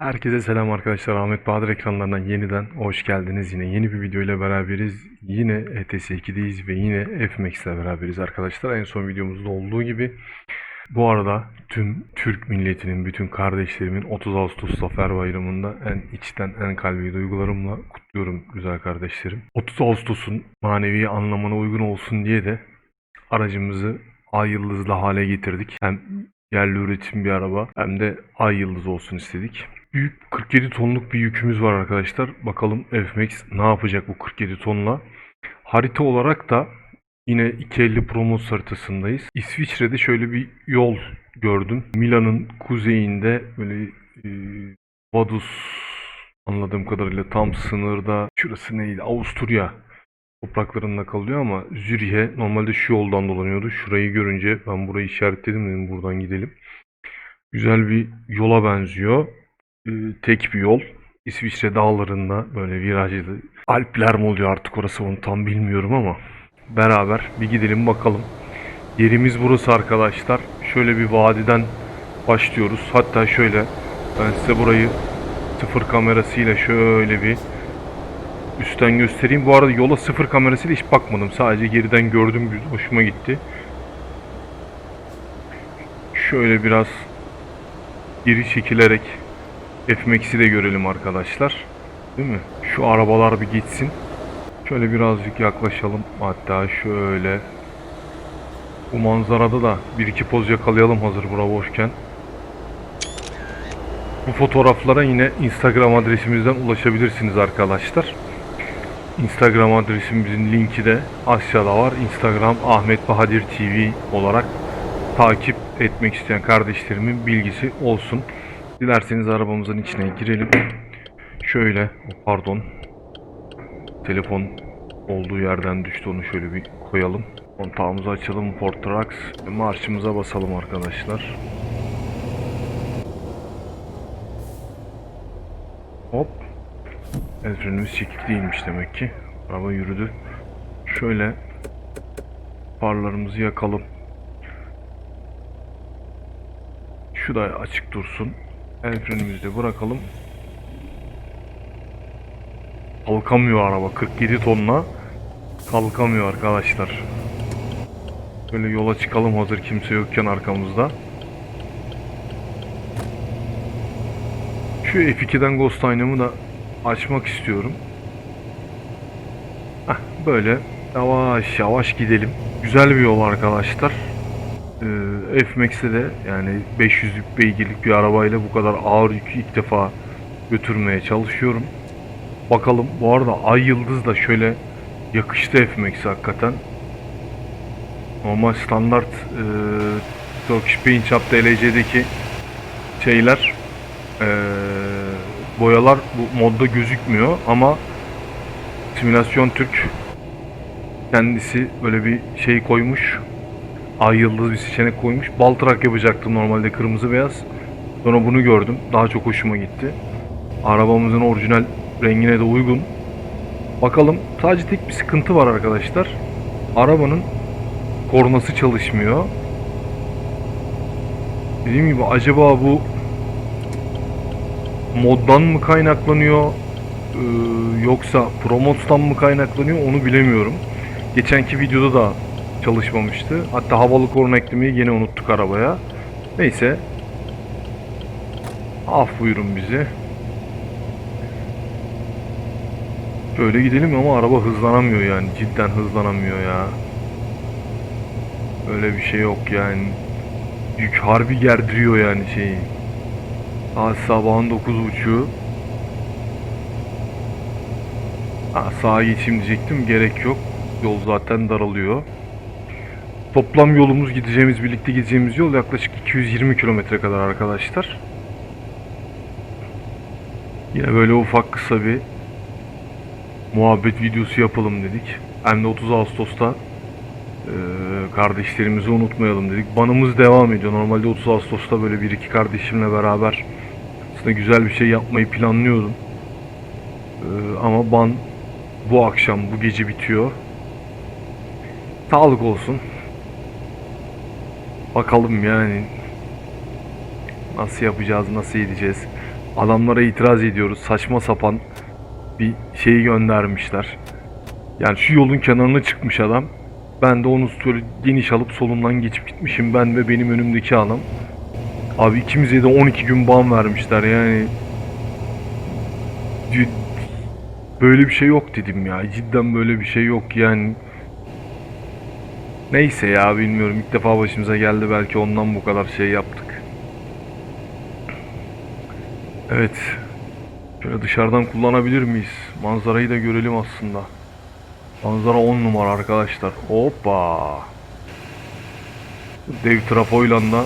Herkese selam arkadaşlar. Ahmet Bahadır ekranlarından yeniden hoş geldiniz. Yine yeni bir video ile beraberiz. Yine ETS 2'deyiz ve yine FMAX ile beraberiz arkadaşlar. En son videomuzda olduğu gibi. Bu arada tüm Türk milletinin, bütün kardeşlerimin 30 Ağustos Zafer Bayramı'nda en içten, en kalbi duygularımla kutluyorum güzel kardeşlerim. 30 Ağustos'un manevi anlamına uygun olsun diye de aracımızı ay yıldızlı hale getirdik. Hem yerli üretim bir araba hem de ay yıldız olsun istedik. Büyük 47 tonluk bir yükümüz var arkadaşlar. Bakalım FMAX ne yapacak bu 47 tonla. Harita olarak da yine 250 Promos haritasındayız. İsviçre'de şöyle bir yol gördüm. Milan'ın kuzeyinde böyle e, Vaduz anladığım kadarıyla tam sınırda. Şurası neydi? Avusturya topraklarında kalıyor ama Zürih'e normalde şu yoldan dolanıyordu. Şurayı görünce ben burayı işaretledim dedim buradan gidelim. Güzel bir yola benziyor. Ee, tek bir yol. İsviçre dağlarında böyle virajlı. Alpler mi oluyor artık orası onu tam bilmiyorum ama beraber bir gidelim bakalım. Yerimiz burası arkadaşlar. Şöyle bir vadiden başlıyoruz. Hatta şöyle ben size burayı sıfır kamerasıyla şöyle bir üstten göstereyim. Bu arada yola sıfır kamerasıyla hiç bakmadım. Sadece geriden gördüm. Hoşuma gitti. Şöyle biraz geri çekilerek FMX'i de görelim arkadaşlar. Değil mi? Şu arabalar bir gitsin. Şöyle birazcık yaklaşalım. Hatta şöyle. Bu manzarada da bir iki poz yakalayalım hazır bura boşken. Bu fotoğraflara yine Instagram adresimizden ulaşabilirsiniz arkadaşlar. Instagram adresimizin linki de aşağıda var. Instagram Ahmet Bahadır TV olarak takip etmek isteyen kardeşlerimin bilgisi olsun. Dilerseniz arabamızın içine girelim. Şöyle, pardon. Telefon olduğu yerden düştü onu şöyle bir koyalım. Kontağımızı açalım Ford marşımıza basalım arkadaşlar. Hop. El frenimiz çekik değilmiş demek ki. Araba yürüdü. Şöyle farlarımızı yakalım. Şu da açık dursun. El frenimizi de bırakalım. Kalkamıyor araba 47 tonla. Kalkamıyor arkadaşlar. Böyle yola çıkalım hazır kimse yokken arkamızda. Şu F2'den Ghost aynamı da açmak istiyorum. Heh, böyle yavaş yavaş gidelim. Güzel bir yol arkadaşlar. Ee, F-Max'te de yani 500 beygirlik bir arabayla bu kadar ağır yükü ilk defa götürmeye çalışıyorum. Bakalım. Bu arada Ay Yıldız da şöyle yakıştı F-Max'e hakikaten. Normal standart e, Turkish Paint Shop DLC'deki şeyler e, boyalar bu modda gözükmüyor ama Simülasyon Türk kendisi böyle bir şey koymuş. Ay yıldız bir seçenek koymuş. Baltrak yapacaktım normalde kırmızı beyaz. Sonra bunu gördüm. Daha çok hoşuma gitti. Arabamızın orijinal rengine de uygun. Bakalım. Sadece tek bir sıkıntı var arkadaşlar. Arabanın kornası çalışmıyor. Dediğim gibi acaba bu moddan mı kaynaklanıyor yoksa Promots'tan mı kaynaklanıyor onu bilemiyorum. Geçenki videoda da çalışmamıştı. Hatta havalı korna eklemeyi yine unuttuk arabaya. Neyse. Af buyurun bizi. Şöyle gidelim ama araba hızlanamıyor yani. Cidden hızlanamıyor ya. Öyle bir şey yok yani. Yük harbi gerdiriyor yani şeyi. Saat sabahın 9.30'u. Ha, sağa geçeyim diyecektim. Gerek yok. Yol zaten daralıyor. Toplam yolumuz gideceğimiz, birlikte gideceğimiz yol yaklaşık 220 kilometre kadar arkadaşlar. Yine böyle ufak kısa bir muhabbet videosu yapalım dedik. Hem de 30 Ağustos'ta eee, kardeşlerimizi unutmayalım dedik. Banımız devam ediyor. Normalde 30 Ağustos'ta böyle bir iki kardeşimle beraber aslında güzel bir şey yapmayı planlıyordum. Eee, ama ban bu akşam, bu gece bitiyor. Sağlık olsun. Bakalım yani nasıl yapacağız, nasıl edeceğiz. Adamlara itiraz ediyoruz. Saçma sapan bir şeyi göndermişler. Yani şu yolun kenarına çıkmış adam. Ben de onu şöyle geniş alıp solundan geçip gitmişim. Ben ve benim önümdeki adam. Abi ikimize de 12 gün ban vermişler yani. Böyle bir şey yok dedim ya. Cidden böyle bir şey yok yani. Neyse ya bilmiyorum. İlk defa başımıza geldi belki ondan bu kadar şey yaptık. Evet. Şöyle dışarıdan kullanabilir miyiz? Manzarayı da görelim aslında. Manzara 10 numara arkadaşlar. Hoppa. Dev trafoyla da.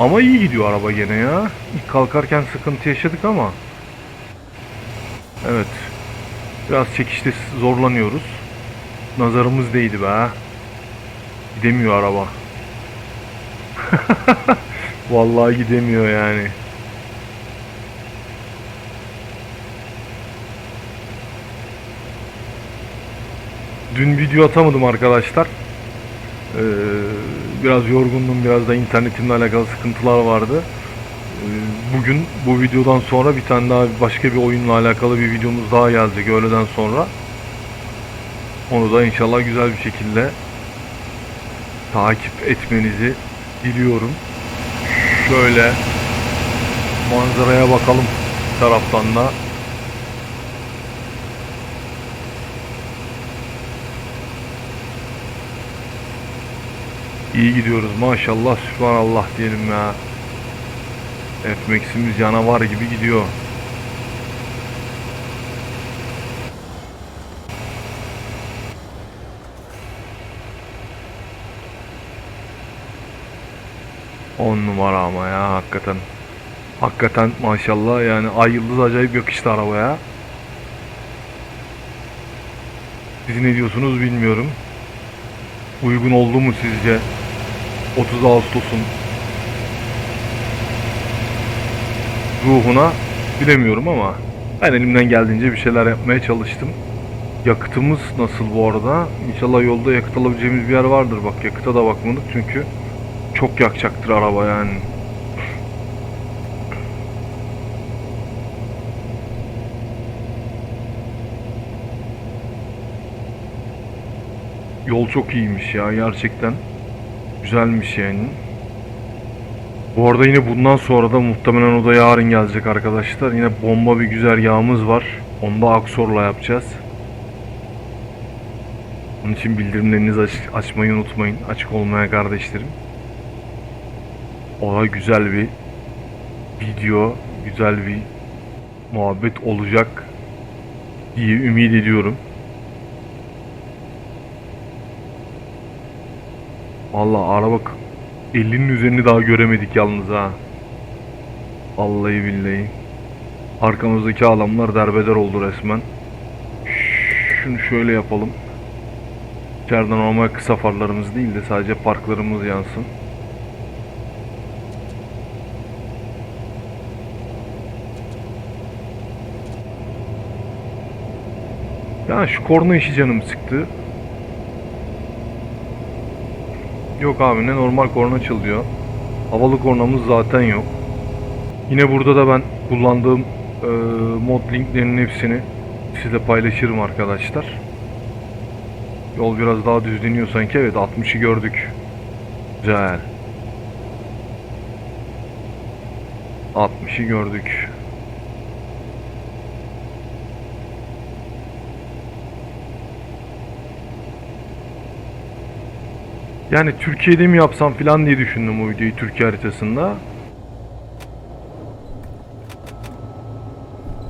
Ama iyi gidiyor araba gene ya. İlk kalkarken sıkıntı yaşadık ama. Evet. Biraz çekişte zorlanıyoruz. Nazarımız değdi be. Gidemiyor araba. Vallahi gidemiyor yani. Dün video atamadım arkadaşlar. Ee, biraz yorgundum, biraz da internetimle alakalı sıkıntılar vardı. Ee, bugün bu videodan sonra bir tane daha başka bir oyunla alakalı bir videomuz daha gelecek öğleden sonra. Onu da inşallah güzel bir şekilde takip etmenizi diliyorum. Şöyle manzaraya bakalım taraftan da. İyi gidiyoruz maşallah sübhanallah diyelim ya. F-Max'imiz canavar gibi gidiyor. On numara ama ya hakikaten. Hakikaten maşallah yani ay yıldız acayip yakıştı arabaya. Siz ne diyorsunuz bilmiyorum. Uygun oldu mu sizce 30 Ağustos'un ruhuna bilemiyorum ama ben elimden geldiğince bir şeyler yapmaya çalıştım. Yakıtımız nasıl bu arada? İnşallah yolda yakıt alabileceğimiz bir yer vardır. Bak yakıta da bakmadık çünkü çok yakacaktır araba yani. Yol çok iyiymiş ya gerçekten. Güzelmiş yani. Bu arada yine bundan sonra da muhtemelen o da yarın gelecek arkadaşlar. Yine bomba bir güzergahımız var. Onu da Aksor'la yapacağız. Onun için bildirimlerinizi aç- açmayı unutmayın. Açık olmaya kardeşlerim. O da güzel bir video, güzel bir muhabbet olacak diye ümit ediyorum. Vallahi araba k- 50'nin üzerini daha göremedik yalnız ha. Vallahi billahi. Arkamızdaki adamlar derbeder oldu resmen. Şunu şöyle yapalım. İçeriden normal kısa farlarımız değil de sadece parklarımız yansın. Ya şu korna işi canım sıktı. Yok abi ne normal korna çalıyor. Havalı kornamız zaten yok. Yine burada da ben kullandığım e, mod linklerinin hepsini size paylaşırım arkadaşlar. Yol biraz daha düzleniyor sanki. Evet 60'ı gördük. Güzel. 60'ı gördük. Yani Türkiye'de mi yapsam filan diye düşündüm bu videoyu Türkiye haritasında.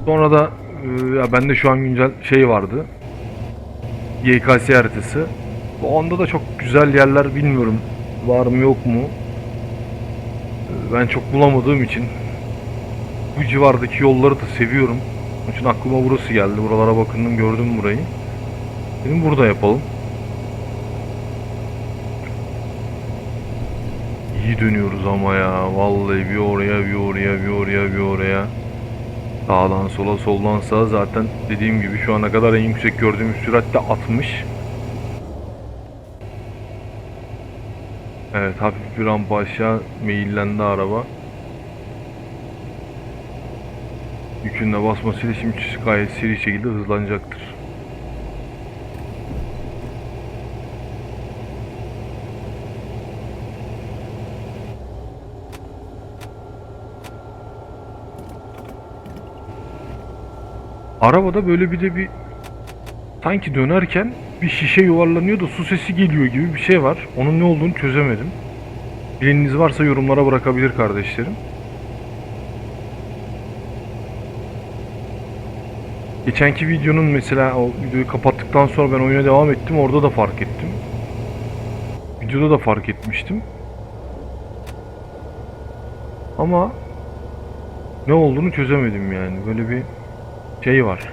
Sonra da e, ya bende şu an güncel şey vardı. YKS haritası. Onda da çok güzel yerler bilmiyorum. Var mı yok mu? E, Ben çok bulamadığım için bu civardaki yolları da seviyorum. Onun için aklıma burası geldi. Buralara bakındım gördüm burayı. Dedim burada yapalım. İyi dönüyoruz ama ya. Vallahi bir oraya, bir oraya, bir oraya, bir oraya. Sağdan sola, soldan sağa zaten dediğim gibi şu ana kadar en yüksek gördüğümüz sürat de 60. Evet hafif bir rampa aşağı meyillendi araba. yükünle basmasıyla şimdi gayet seri şekilde hızlanacaktır. Arabada böyle bir de bir sanki dönerken bir şişe yuvarlanıyor da su sesi geliyor gibi bir şey var. Onun ne olduğunu çözemedim. Bileniniz varsa yorumlara bırakabilir kardeşlerim. Geçenki videonun mesela o videoyu kapattıktan sonra ben oyuna devam ettim. Orada da fark ettim. Videoda da fark etmiştim. Ama ne olduğunu çözemedim yani. Böyle bir şey var.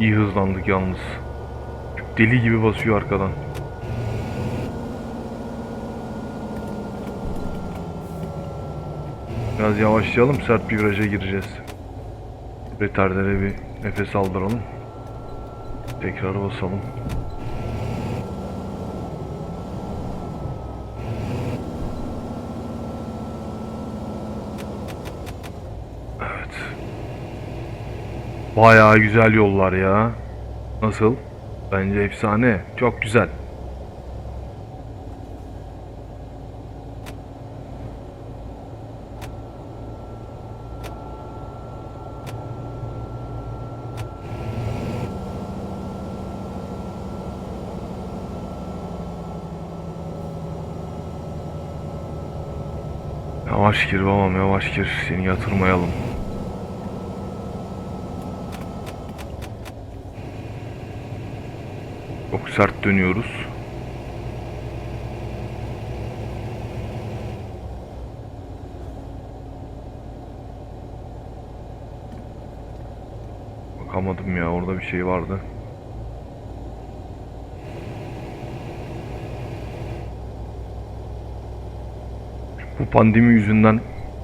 İyi hızlandık yalnız. Deli gibi basıyor arkadan. Biraz yavaşlayalım sert bir viraja gireceğiz. Retardere bir nefes aldıralım. Tekrar basalım. Evet. Bayağı güzel yollar ya. Nasıl? Bence efsane. Çok güzel. Yavaş gir babam yavaş gir. Seni yatırmayalım. Çok sert dönüyoruz. Bakamadım ya orada bir şey vardı. Bu pandemi yüzünden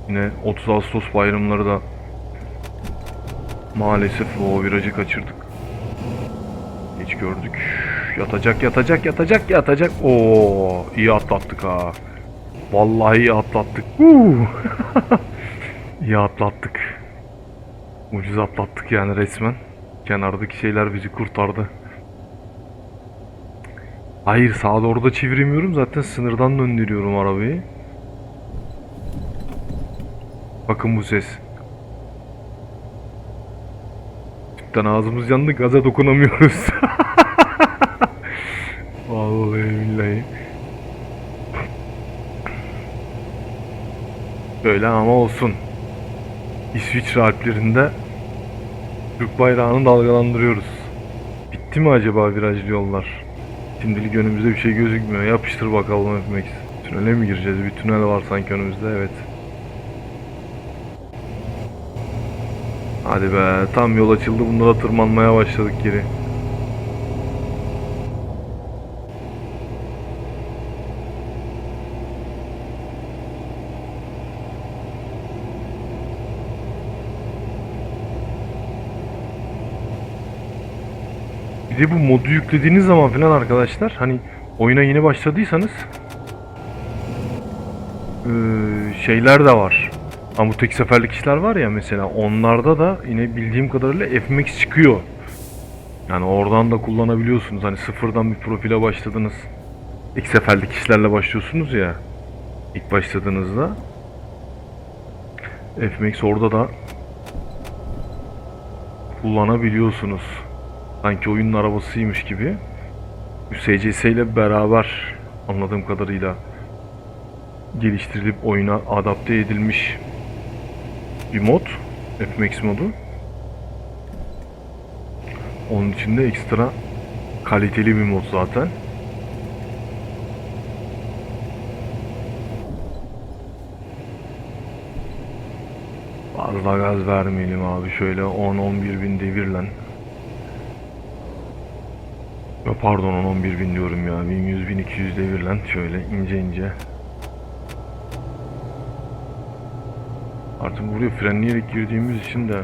yine 30 Ağustos bayramları da maalesef o virajı kaçırdık. Geç gördük. Yatacak, yatacak, yatacak, yatacak. Oo, iyi atlattık ha. Vallahi iyi atlattık. İyi atlattık. Ucuz atlattık yani resmen. Kenardaki şeyler bizi kurtardı. Hayır sağa doğru da çeviremiyorum zaten sınırdan döndürüyorum arabayı. Bakın bu ses. Cidden ağzımız yandı gaza dokunamıyoruz. Vallahi billahi. Böyle ama olsun. İsviçre Alplerinde Türk bayrağını dalgalandırıyoruz. Bitti mi acaba virajlı yollar? Şimdilik önümüzde bir şey gözükmüyor. Yapıştır bakalım FMX. Tünele mi gireceğiz? Bir tünel var sanki önümüzde. Evet. Hadi be tam yol açıldı bunlara tırmanmaya başladık geri. De bu modu yüklediğiniz zaman falan arkadaşlar hani oyuna yeni başladıysanız şeyler de var. Ama bu tek seferlik işler var ya mesela onlarda da yine bildiğim kadarıyla FMX çıkıyor. Yani oradan da kullanabiliyorsunuz. Hani sıfırdan bir profile başladınız. İlk seferlik işlerle başlıyorsunuz ya. ilk başladığınızda. FMX orada da kullanabiliyorsunuz. Sanki oyunun arabasıymış gibi. SCS ile beraber anladığım kadarıyla geliştirilip oyuna adapte edilmiş bir mod. FMX modu. Onun içinde ekstra kaliteli bir mod zaten. Fazla gaz vermeyelim abi. Şöyle 10-11 bin devirlen. Ya pardon 10-11 bin diyorum ya. 1100-1200 devirlen. Şöyle ince ince. Artık buraya frenleyerek girdiğimiz için de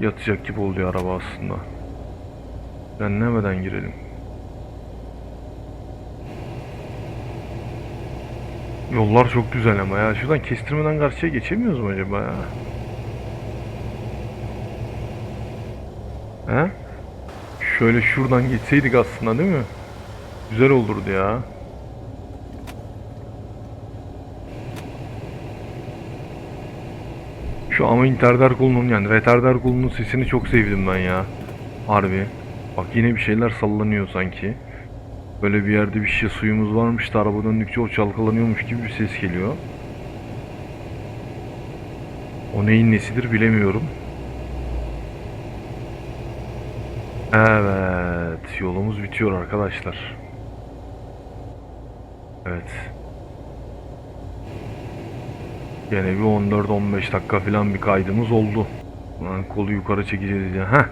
yatacak gibi oluyor araba aslında. Frenlemeden girelim. Yollar çok güzel ama ya. Şuradan kestirmeden karşıya geçemiyoruz mu acaba ya? He? Şöyle şuradan geçseydik aslında değil mi? Güzel olurdu ya. Şu ama interder kolunun yani retarder kolunun sesini çok sevdim ben ya. Harbi. Bak yine bir şeyler sallanıyor sanki. Böyle bir yerde bir şişe suyumuz varmış da araba döndükçe o çalkalanıyormuş gibi bir ses geliyor. O neyin nesidir bilemiyorum. Evet, yolumuz bitiyor arkadaşlar. Evet. Gene bir 14-15 dakika falan bir kaydımız oldu. Lan kolu yukarı çekeceğiz ya. Heh.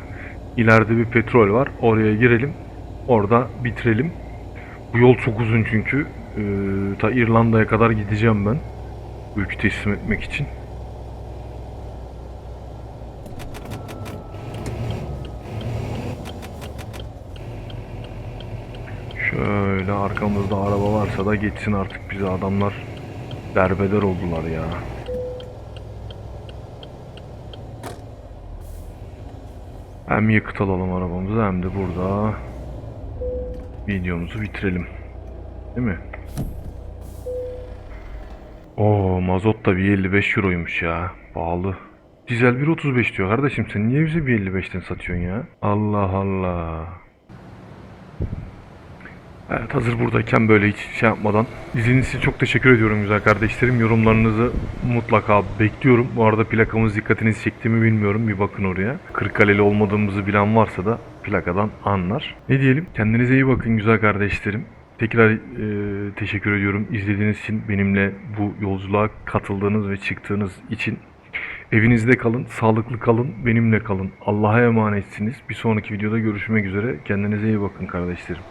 İleride bir petrol var. Oraya girelim. Orada bitirelim. Bu yol çok uzun çünkü. Ee, ta İrlanda'ya kadar gideceğim ben. Yükü teslim etmek için. Şöyle arkamızda araba varsa da geçsin artık bize adamlar derbeder oldular ya. Hem yakıt alalım arabamıza hem de burada videomuzu bitirelim. Değil mi? Oo mazot da bir 55 euroymuş ya. Pahalı. Dizel 1.35 diyor kardeşim sen niye bize bir 55'ten satıyorsun ya? Allah Allah. Evet hazır buradayken böyle hiç şey yapmadan izlediğiniz için çok teşekkür ediyorum güzel kardeşlerim. Yorumlarınızı mutlaka bekliyorum. Bu arada plakamız dikkatinizi çekti mi bilmiyorum. Bir bakın oraya. Kırıkkaleli olmadığımızı bilen varsa da plakadan anlar. Ne diyelim? Kendinize iyi bakın güzel kardeşlerim. Tekrar e, teşekkür ediyorum izlediğiniz için, benimle bu yolculuğa katıldığınız ve çıktığınız için. Evinizde kalın, sağlıklı kalın, benimle kalın. Allah'a emanetsiniz. Bir sonraki videoda görüşmek üzere. Kendinize iyi bakın kardeşlerim.